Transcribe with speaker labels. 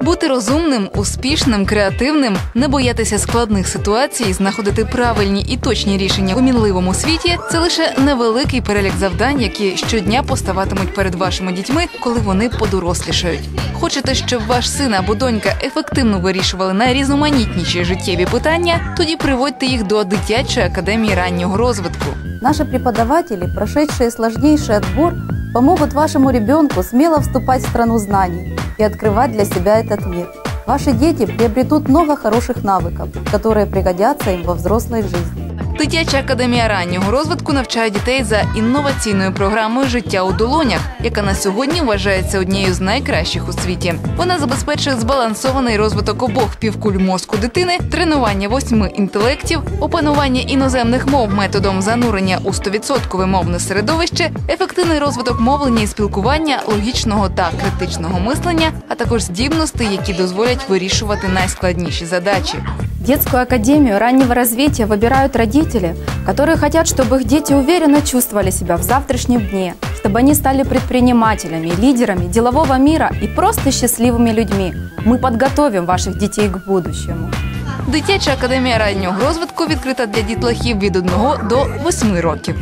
Speaker 1: Бути розумним, успішним, креативним, не боятися складних ситуацій, знаходити правильні і точні рішення у мінливому світі це лише невеликий перелік завдань, які щодня поставатимуть перед вашими дітьми, коли вони подорослішають. Хочете, щоб ваш син або донька ефективно вирішували найрізноманітніші життєві питання? Тоді приводьте їх до дитячої академії раннього розвитку.
Speaker 2: Наши преподаватели, прошедшие сложнейший отбор, помогут вашему ребенку смело вступать в страну знаний и открывать для себя этот мир. Ваши дети приобретут много хороших навыков, которые пригодятся им во взрослой жизни.
Speaker 1: Дитяча академія раннього розвитку навчає дітей за інноваційною програмою Життя у долонях, яка на сьогодні вважається однією з найкращих у світі. Вона забезпечує збалансований розвиток обох півкуль мозку дитини, тренування восьми інтелектів, опанування іноземних мов методом занурення у 100% мовне середовище, ефективний розвиток мовлення і спілкування, логічного та критичного мислення, також здібностей, які дозволять вирішувати найскладніші задачі.
Speaker 3: Детскую академию раннего развития выбирают родители, которые хотят, чтобы их дети уверенно чувствовали себя в завтрашнем дне, чтобы они стали предпринимателями, лидерами делового мира и просто счастливыми людьми. Мы подготовим ваших детей к будущему.
Speaker 1: Дитяча академія раннього розвитку відкрита для дітлахів від 1 до 8 років.